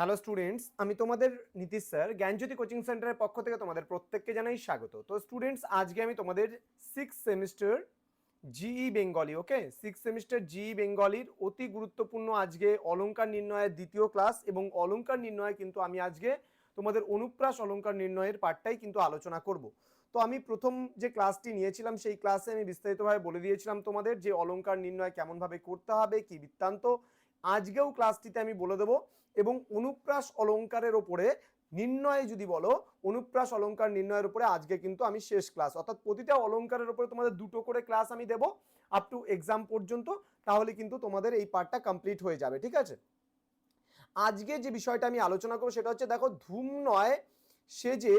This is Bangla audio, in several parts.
হ্যালো স্টুডেন্টস আমি তোমাদের নীতিশ স্যার, জ্ঞানজ্যোতি কোচিং সেন্টারের পক্ষ থেকে তোমাদের প্রত্যেককে জানাই স্বাগত। তো স্টুডেন্টস আজকে আমি তোমাদের six semester GE Bengali okay six semester GE বেঙ্গলির অতি গুরুত্বপূর্ণ আজকে অলঙ্কার নির্ণয়ের দ্বিতীয় ক্লাস এবং অলঙ্কার নির্ণয়ে কিন্তু আমি আজকে তোমাদের অনুপ্রাস অলঙ্কার নির্ণয়ের পার্টটাই কিন্তু আলোচনা করব। তো আমি প্রথম যে ক্লাসটি নিয়েছিলাম, সেই ক্লাসে আমি বিস্তারিতভাবে বলে দিয়েছিলাম তোমাদের যে অলংকার নির্ণয় কেমনভাবে করতে হবে, কি বৃত্তান্ত। আজকেও ক্লাসটিতে আমি বলে দেবো এবং অনুপ্রাস অলংকারের ওপরে নির্ণয় যদি বলো, অনুপ্রাস অলঙ্কার নির্ণয়ের উপরে আজকে কিন্তু আমি শেষ ক্লাস অর্থাৎ প্রতিটা অলংকারের উপরে তোমাদের দুটো করে ক্লাস আমি দেবো আপ টু এক্সাম পর্যন্ত, তাহলে কিন্তু তোমাদের এই পার্টটা কমপ্লিট হয়ে যাবে, ঠিক আছে? আজকে যে বিষয়টা আমি আলোচনা করব সেটা হচ্ছে, দেখো ধূম নয় সে যে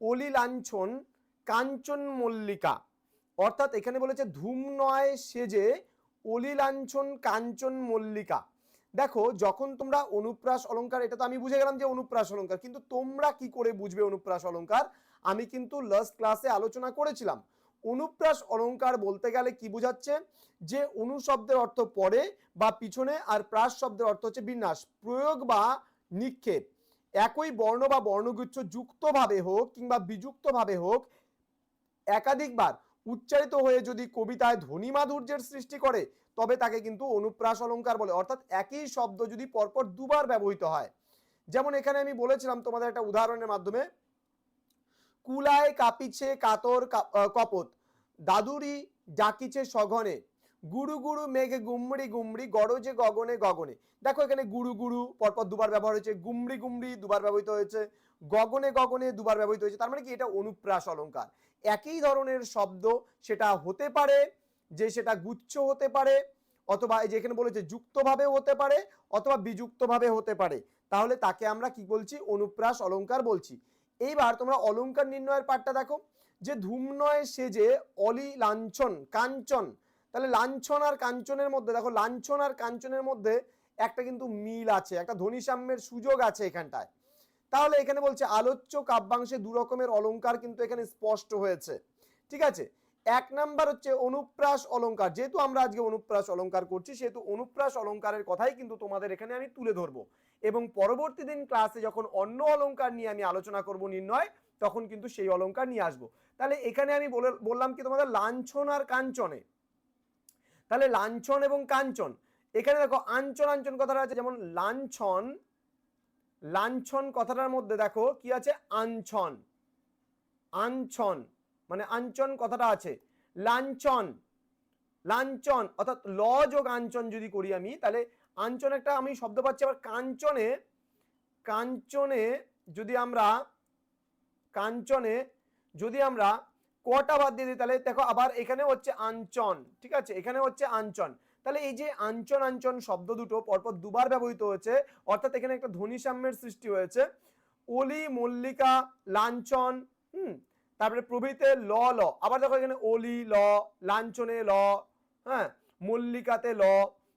অলি লাঞ্ছন কাঞ্চন মল্লিকা। অর্থাৎ এখানে বলেছে ধূম নয় সে যে অলি লাঞ্ছন কাঞ্চন মল্লিকা। দেখো, যখন তোমরা অনুপ্রাস অলংকার এটা তো আমি বুঝে গেলাম যে অনুপ্রাস অলংকার কিন্তু তোমরা কি করে বুঝবে অনুপ্রাস অলঙ্কার? আমি কিন্তু লাস্ট ক্লাসে আলোচনা করেছিলাম। অনুপ্রাস অলঙ্কার বলতে গেলে কি বোঝাচ্ছে? যে অনু শব্দের অর্থ পরে বা পিছনে, আর প্রাস শব্দের অর্থ হচ্ছে বিন্যাস, প্রয়োগ বা নিক্ষেপ। একই বর্ণ বা বর্ণগুচ্ছ যুক্তভাবে হোক কিংবা বিযুক্তভাবে হোক, একাধিকবার উচ্চারিত হয়ে যদি কবিতায় ধ্বনি মাধুর্যের সৃষ্টি করে তবে তাকে কিন্তু অনুপ্রাস অলঙ্কার বলে। অর্থাৎ একই শব্দ যদি পরপর দুবার ব্যবহৃত হয়, যেমন এখানে আমি বলেছিলাম তোমাদের একটা উদাহরণের মাধ্যমে, কুলায় কাঁপিছে কাতর কপত, দাদুরি ডাকিছে সঘনে, গুরু গুরু মেঘে গুমড়ি গুমড়ি, গরজে গগনে গগনে। দেখো এখানে গুরু গুরু পরপর দুবার ব্যবহার হয়েছে, গুমড়ি গুমড়ি দুবার ব্যবহৃত হয়েছে, গগনে গগনে দুবার ব্যবহৃত হয়েছে। তার মানে কি? এটা অনুপ্রাস অলঙ্কার একই ধরনের শব্দ সেটা হতে পারে যে সেটা গুচ্ছ হতে পারে, অথবা এই যে এখানে বলেছে যুক্তভাবেও হতে পারে, অথবা বিযুক্তভাবে হতে পারে, তাহলে তাকে আমরা কি বলছি? অনুপ্রাস অলংকার বলছি। এইবার তোমরা অলংকার নির্ণয়ের পাঠটা দেখো, যে ধূমনয় সেজে অলি লাঞ্ছন কাঞ্চন, তাহলে লাঞ্ছন আর কাঞ্চনের মধ্যে, দেখো লাঞ্ছন আর কাঞ্চনের মধ্যে একটা কিন্তু মিল আছে, একটা ধ্বনিসাম্যের সুযোগ আছে এখানটায়। তাহলে এখানে বলছে আলোচ্য কাব্যাংশে দু রকমের অলংকার কিন্তু এখানে স্পষ্ট হয়েছে, ঠিক আছে? এক নাম্বার হচ্ছে অনুপ্রাস অলঙ্কার যেহেতু আমরা আজকে অনুপ্রাস অলংকার করছি, সেহেতু অনুপ্রাস অলংকারের কথাই কিন্তু তোমাদের এখানে আমি তুলে ধরবো। এবং পরবর্তী দিন ক্লাসে যখন অন্য অলংকার নিয়ে আমি আলোচনা করব নির্ণয়, তখন কিন্তু সেই অলংকার নিয়ে আসব। তাহলে এখানে আমি বলে- বললাম কি তোমাদের লাঞ্ছন আর কাঞ্চনে। তাহলে লাঞ্ছন এবং কাঞ্চন। এখানে দেখো আঞ্চন আঞ্চন কথাটা আছে, যেমন লাঞ্ছন লাঞ্ছন কথাটার মধ্যে দেখো কি আছে? আঞ্ছন। আঞ্ছন। মানে আঞ্চন কথাটা আছে। লাঞ্ছন। লাঞ্ছন, অর্থাৎ ল যোগ আঞ্চন যদি করি আমি, তাহলে আঞ্চন একটা আমি শব্দ পাচ্ছি, আবার কাঞ্চনে কাঞ্চনে যদি আমরা, কাঞ্চনে যদি আমরা কটা বাদ দিয়ে দিই, তাহলে দেখো আবার এখানে হচ্ছে আঞ্চন, ঠিক আছে? এখানে হচ্ছে আঞ্চন। তাহলে এই যে আঞ্চন আঞ্চন শব্দ দুটো পরপর দুবার ব্যবহৃত হয়েছে, অর্থাৎ এখানে একটা ধ্বনি সাম্যের সৃষ্টি হয়েছে। অলি মল্লিকা, লাঞ্ছন হুম তারপরে প্রভৃতে ল ল। আবার দেখো এখানে অলি, ল, লাঞ্ছনে ল হ্যাঁ? মল্লিকাতে ল।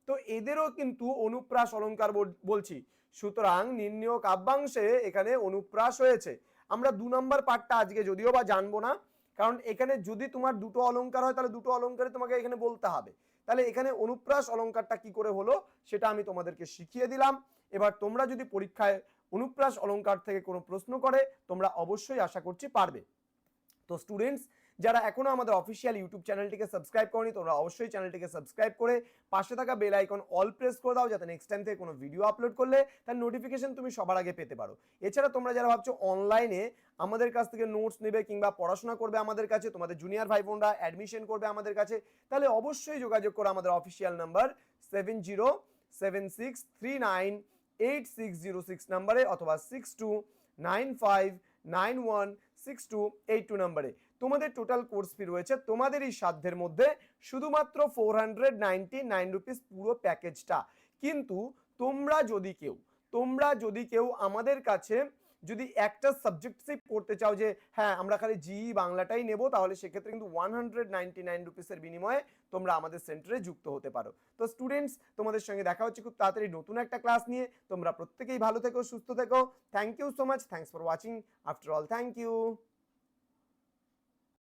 তো এদেরও কিন্তু অনুপ্রাস অলংকার বল- বলছি। সুতরাং নির্ণয় কাব্যাংশে এখানে অনুপ্রাস হয়েছে। আমরা দু নম্বর পার্টটা আজকে যদিও বা জানব না, কারণ এখানে যদি তোমার দুটো অলংকার হয়, তাহলে দুটো অলংকারই তোমাকে এখানে বলতে হবে। তাহলে এখানে অনুপ্রাস অলঙ্কারটা কি করে হলো, সেটা আমি তোমাদেরকে শিখিয়ে দিলাম। এবার তোমরা যদি পরীক্ষায় অনুপ্রাস অলঙ্কার থেকে কোনো প্রশ্ন করে, তোমরা অবশ্যই আশা করছি পারবে। তো স্টুডেন্টস যারা এখনও আমাদের অফিসিয়াল ইউটিউব চ্যানেলটিকে সাবস্ক্রাইব করনি, তোমরা অবশ্যই চ্যানেলটিকে সাবস্ক্রাইব করে পাশে থাকা বেল আইকন অল প্রেস করে দাও, যাতে নেক্সট টাইম থেকে কোনো ভিডিও আপলোড করলে তার নোটিফিকেশন তুমি সবার আগে পেতে পারো। এছাড়া তোমরা যারা ভাবছ অনলাইনে আমাদের কাছ থেকে নোটস নেবে কিংবা পড়াশোনা করবে আমাদের কাছে, তোমাদের জুনিয়র ভাই বোনরা অ্যাডমিশন করবে আমাদের কাছে, তাহলে অবশ্যই যোগাযোগ করো আমাদের official number seven zero seven six three nine eight six zero six নাম্বারে অথবা six two nine five nine one six two eight two নাম্বারে। তোমাদের টোটাল কোর্স ফি রয়েছে। তোমাদের এই সাধ্যের মধ্যে শুধুমাত্র four hundred ninety nine rupees পুরো প্যাকেজটা কিন্তু তোমরা যদি কেউ, তোমরা যদি কেউ আমাদের কাছে যদি একটা সাবজেক্টসই পড়তে চাও যে হ্যাঁ আমরা খালি জি বাংলাটাই নেব, তাহলে সেক্ষেত্রে কিন্তু ওয়ান হান্ড্রেড নাইনটি নাইন রুপিসের বিনিময়ে তোমরা আমাদের সেন্টারে যুক্ত হতে পারো। তো স্টুডেন্টস তোমাদের সঙ্গে দেখা হচ্ছে খুব তাড়াতাড়ি নতুন একটা ক্লাস নিয়ে। তোমরা প্রত্যেকেই ভালো থেকো, সুস্থ থেকো। Thank you so much thanks for watching after all thank you